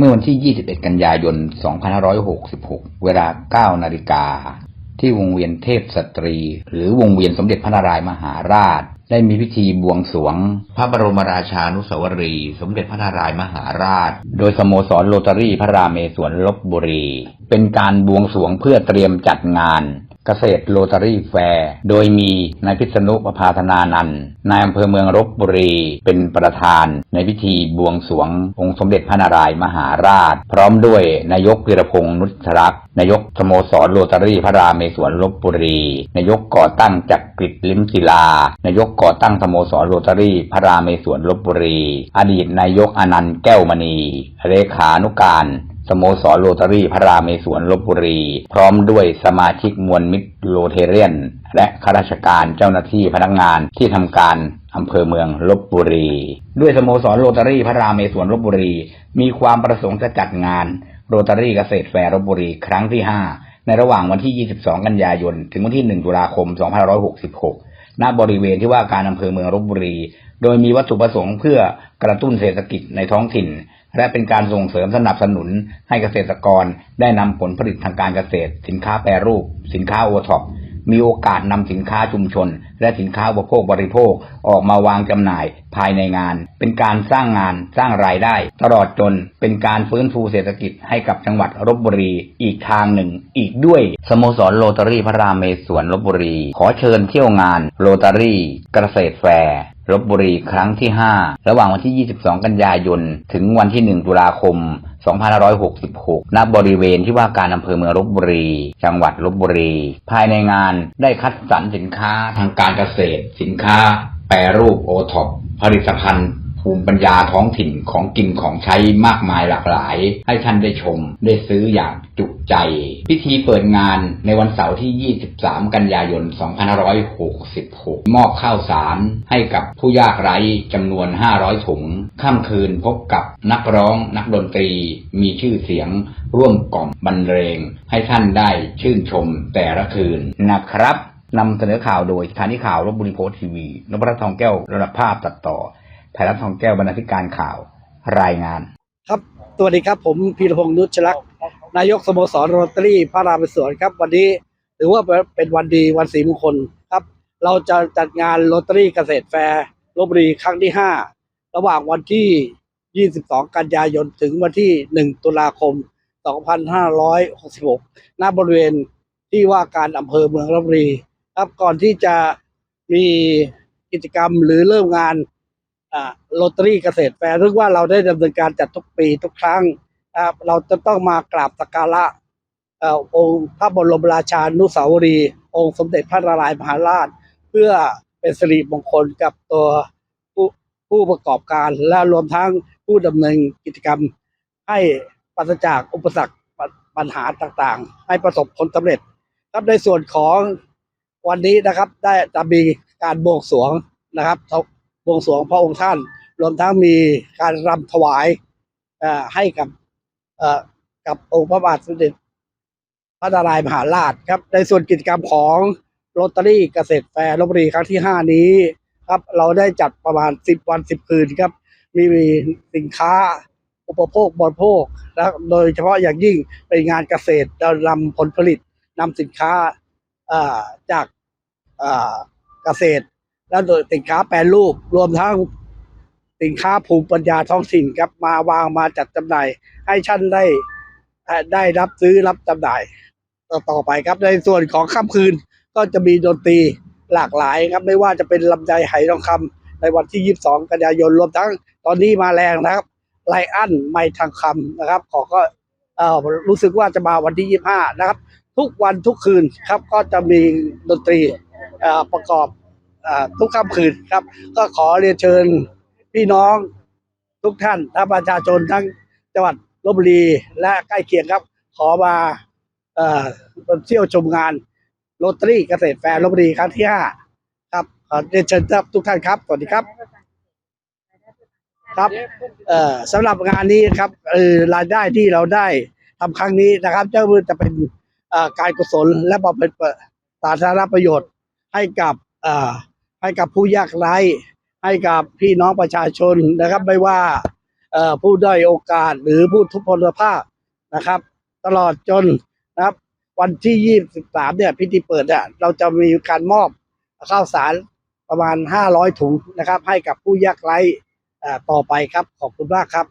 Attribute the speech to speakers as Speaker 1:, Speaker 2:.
Speaker 1: เมื่อวันที่ 21 กันยายน 2566 เวลา 9 นาฬิกา ที่วงเวียนเทพสตรี หรือวงเวียนสมเด็จพระนารายมหาราช ได้มีพิธีบวงสรวง พระบรมราชานุสาวรี สมเด็จพระนารายมหาราช โดยสโมสรโรตารี่พระรามเมศวรลบบุรี เป็นการบวงสรวงเพื่อเตรียมจัดงาน เกษตรโรตารี่แฟร์ โดยมีนายพิษณุประภาธนานันท์นายอำเภอเมืองรบบุรี เป็นประธาน ในพิธีบวงสรวง องค์สมเด็จพระนารายมหาราช พร้อมด้วยนายกวีรพงษ์นุชรักษ์นายกสโมสรโรตารี่พระรามเมศวรลบบุรี นายกก่อตั้งจักริดลิมศิลา นายกก่อตั้งสโมสรโรตารี่พระรามเมศวรลบบุรี อดีตนายกอนันต์แก้วมณีเลขานุการ สโมสรโรตารี่พระรามเมศวรลบบุรี พร้อมด้วยสมาชิกมวลมิตรโรเทเรียน และข้าราชการเจ้าหน้าที่พนักงานที่ทำการอำเภอเมืองลบบุรี ด้วยสโมสรโรตารี่พระรามเมศวรลบบุรี มีความประสงค์จะจัดงานโรตารี่เกษตรแฟร์ลบบุรี ครั้งที่ 5 ในระหว่างวันที่ 22 กันยายน ถึงวันที่ 1 ตุลาคม 2566 ณ บริเวณที่ว่าการอำเภอเมืองลบบุรี โดยมีวัตถุประสงค์เพื่อกระตุ้นเศรษฐกิจในท้องถิ่น และเป็นการส่งเสริมสนับสนุนให้เกษตรกรได้นำผลผลิตทางการเกษตร สินค้าแปรรูป สินค้าโอท็อปมีโอกาสนำสินค้าชุมชน และสินค้าอุปโภคบริโภคออกมาวางจำหน่ายภายในงาน เป็นการสร้างงานสร้างรายได้ ตลอดจนเป็นการฟื้นฟูเศรษฐกิจให้กับจังหวัดลบบุรี อีกทางหนึ่ง อีกด้วยสโมสรโรตารี่พระรามเมศวรลบบุรี ขอเชิญเที่ยวงานโรตารี่เกษตรแฟร์ ลบบุรีครั้งที่ 5 ระหว่างวันที่ 22 กันยายน ถึงวันที่ 1 ตุลาคม 2566 ณ บริเวณที่ว่าการอำเภอเมืองลบบุรี จังหวัดลบบุรี ภายในงานได้คัดสรรสินค้าทางการเกษตร สินค้า แปรรูปโอท็อปผลิตภัณฑ์ ภูมิปัญญาท้องถิ่นของกินของใช้มากมายหลากหลาย ให้ท่านได้ชมได้ซื้ออย่างจุใจ พิธีเปิดงานในวันเสาร์ที่ 23 กันยายน 2566 มอบข้าวสารให้กับผู้ยากไร้จำนวน 500 ถุงค่ำคืนพบกับนักร้องนักดนตรี มีชื่อเสียงร่วมกล่อมบรรเลง ให้ท่านได้ชื่นชมแต่ละคืนนะครับนำเสนอข่าวโดยสถานีข่าวลบบุรีโพสต์ทีวีนพรัตน์ทองแก้วระดับภาพตัดต่อ ไทยรัฐทองแก้วบรรณาธิการข่าวรายงาน
Speaker 2: ครับสวัสดีครับผมพีรพงษ์นุชลักษณ์นายกสโมสรโรตารี่พระรามสวนครับ วันนี้ถือว่าเป็นวันดีวันสีมงคลครับ เราจะจัดงานโรตารี่เกษตรแฟร์ลบบุรีครั้งที่ 5 ระหว่างวันที่ 22 กันยายนถึงวันที่ 1 ตุลาคม 2566 ณบริเวณที่ว่าการอำเภอเมืองลบบุรี ครับก่อนที่จะมีกิจกรรมหรือเริ่มงาน โรตารี่เกษตรแฟร์ซึ่งว่าเราได้ดำเนินการจัดทุกปีทุกครั้งเราจะต้องมากราบสักการะองค์พระบรมราชานุสาวรีย์องค์สมเด็จพระนารายมหาราช เพื่อเป็นสิริมงคลกับตัวผู้ผู้ประกอบการและรวมทั้งผู้ดำเนินกิจกรรม ให้ปราศจากอุปสรรคปัญหาต่างๆ ให้ประสบผลสำเร็จ ครับในส่วนของวันนี้นะครับได้จะมีการบวงสรวงนะครับบ วงสรวงพระองค์ท่าน รวมทั้งมีการรำถวายให้กับเอ่อกับองค์พระบาทสมเด็จพระนารายมหาราชครับ ในส่วนกิจกรรมของโรตารี่เกษตรแฟร์ลบบุรีครั้งที่ห้านี้ครับเราได้จัดประมาณสิบวันสิบคืนครับมีสินค้าอุปโภคบริโภคและโดยเฉพาะอย่างยิ่งเป็นงานเกษตรเรานำผลผลิตนำสินค้าจากเกษตร และสินค้าแปรรูปรวมทั้งสินค้าภูมิปัญญาท้องถิ่นครับมาวางมาจัดจำหน่าย ให้ท่านได้ได้รับซื้อรับจำหน่ายต่อต่อไปครับในส่วนของค่ำคืนก็จะมีดนตรีหลากหลายครับไม่ว่าจะเป็นลำไยไหทองคำในวันที่ 22 กันยายนรวมทั้งตอนนี้มาแรงนะครับไลอันไม่ทางคำนะครับ ขอก็เออรู้สึกว่าจะมาวันที่ 25 นะครับ ทุกวันทุกคืนครับก็จะมีดนตรีประกอบ ทุกค่ำคืนครับ ก็ขอเรียนเชิญพี่น้องทุกท่านทั้งประชาชนทั้งจังหวัดลบบุรีและใกล้เคียงครับ ขอมาเอ่อเที่ยวชมงานโรตารี่เกษตรแฟร์ลบบุรีครั้งที่ห้าครับเรียนเชิญครับทุกท่านครับสวัสดีครับ ครับเอ่อสำหรับงานนี้ครับเออรายได้ที่เราได้ทำครั้งนี้นะครับ เจะจะเป็นการกุศลและบำเพ็ญสาธารณประโยชน์ให้กับเอ่อ ให้กับผู้ยากไร้ให้กับพี่น้องประชาชนนะครับ ไม่ว่าผู้ด้อยโอกาสหรือผู้ทุพพลภาพนะครับ ตลอดจนนะครับ วันที่ยี่สิบสามเนี่ยพิธีเปิดเนี่ยเราจะมีการมอบข้าวสารประมาณห้าร้อยถุงนะครับ ให้กับผู้ยากไร้อ่าต่อไปครับ ขอบคุณมากครับ